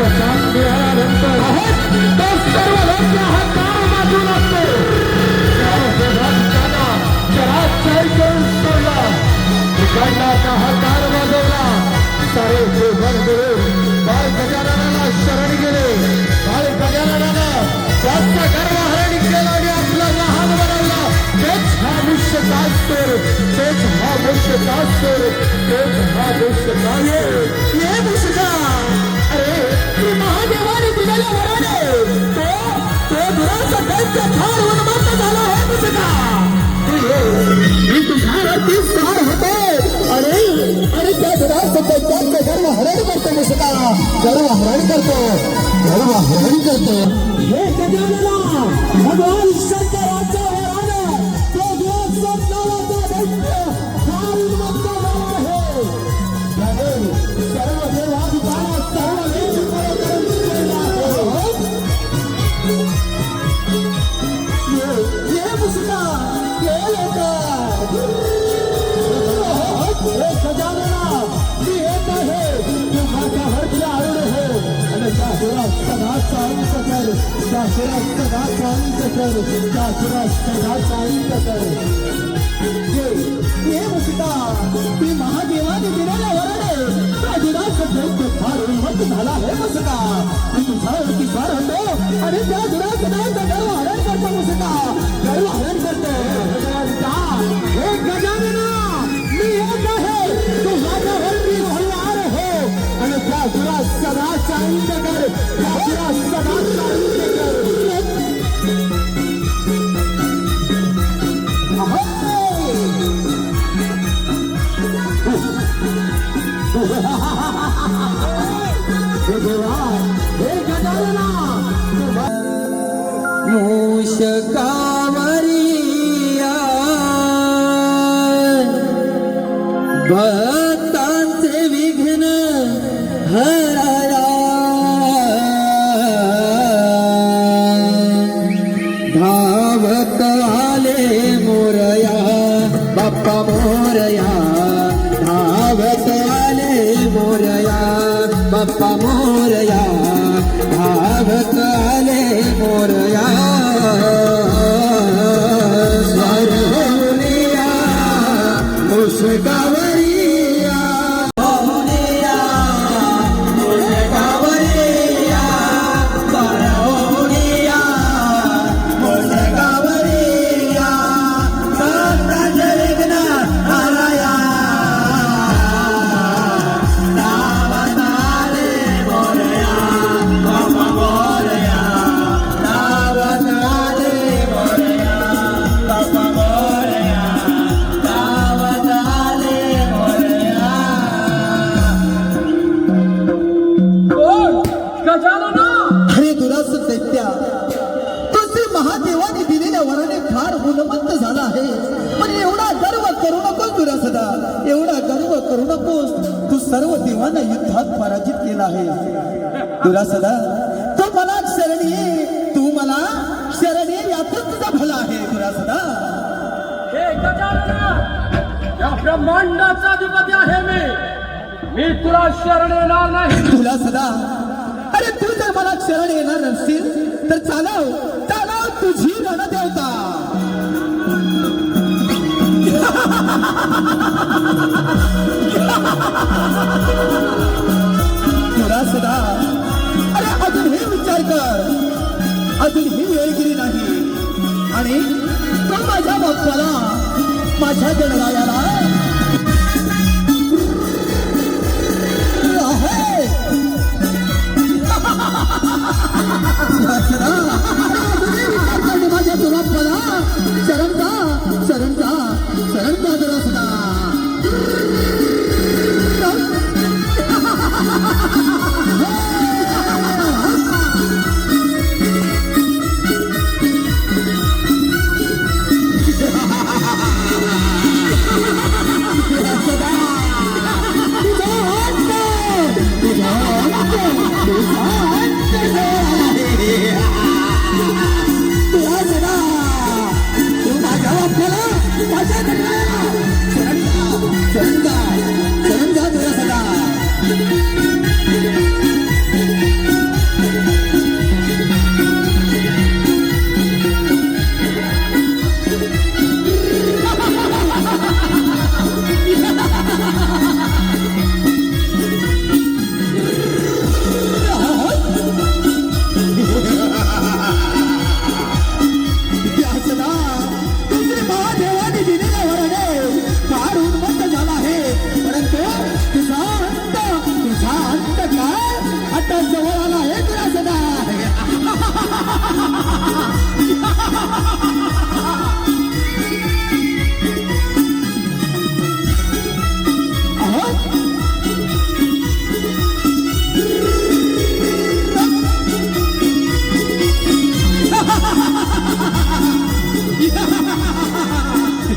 चांद मिळाल्यानंतर तो सर्व लोक हातावर बाजू लागतो सर्वजणांना करून सोडला इकडला हातार वाजवला सारे देवभर मिळून बाळ गजाननाला शरण गेले बाळ गजाननानं त्याचा गर्वहरण केला आणि आपला लहान बनवला तेच हा मुष्यचा स्वर तेच हा मुष्यचा स्वर तेच हा ये मुसका तुझ्यावरती स्वार होते. अरे आणि त्या दुराचा त्यांचं गर्व हरण करतो मुसका. गर्व हरण करतो. गर्व हरण करतो. हे गजानना भगवान शंकराचं त्या सुरात सदा चांद कर त्या सुरात सदा चांद कर ये ये मुसका ती महादेवाने दिलेल्या वराने राजुराचं दैत्य फार उन्मत्त झाला हे मुसका मी तुझ्यावरती फार होतो आणि त्या दुरासनाचा गर्व हरण करतो मुसका गर्व हरण करतो गजानना, हे गजानना मी येत आहे तू माझ्यावरती हलवार हो आणि त्या दुरास सदा चांद कर त्या दुरास सदा चांद कर बाप्पा मोरया धावत आले मोरया. बाप्पा मोरया धावत आले मोरया. स्वारहुनिया मुसगावरी दुरासदा एवढा गर्व करू नकोस. तू सर्व देवांना युद्धात पराजित केला आहे. दुरासदा तू मला शरण ये तू मला शरण ये यातच तुझा भला आहे. हे गजानना या ब्रह्मांडाचा अधिपती आहे मी. मी तुला शरण येणार नाही. तुला सदा. अरे तू जर मला शरण येणार नसशील तर चालव. चालव तुझी रणदेवता. तुला सदा. अरे अजून हे विचार कर. अजून ही वेळ गेली नाही. आणि तो माझ्या बाप्पाला माझ्या गणरायाला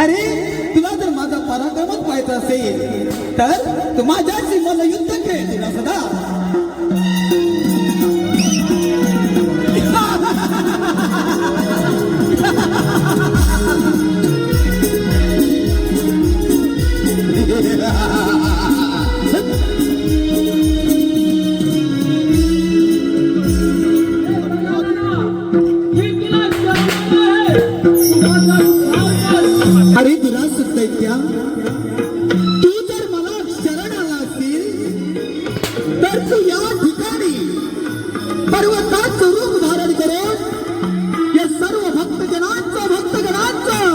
अरे तुला जर माझा पराक्रमच पाहायचा असेल तर तू माझ्याशी मला युद्ध खेळ तुला सदा Yeah. परंतु या ठिकाणी पर्वताच रूप धारण करेल या सर्व भक्तजनांचं भक्तगणांचं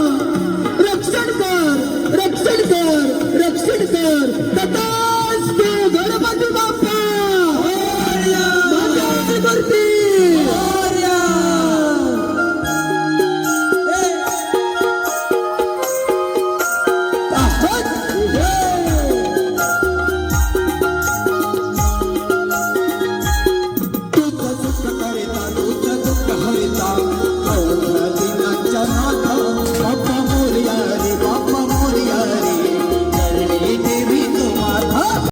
रक्षण कर रक्षण कर रक्षण कर. तथा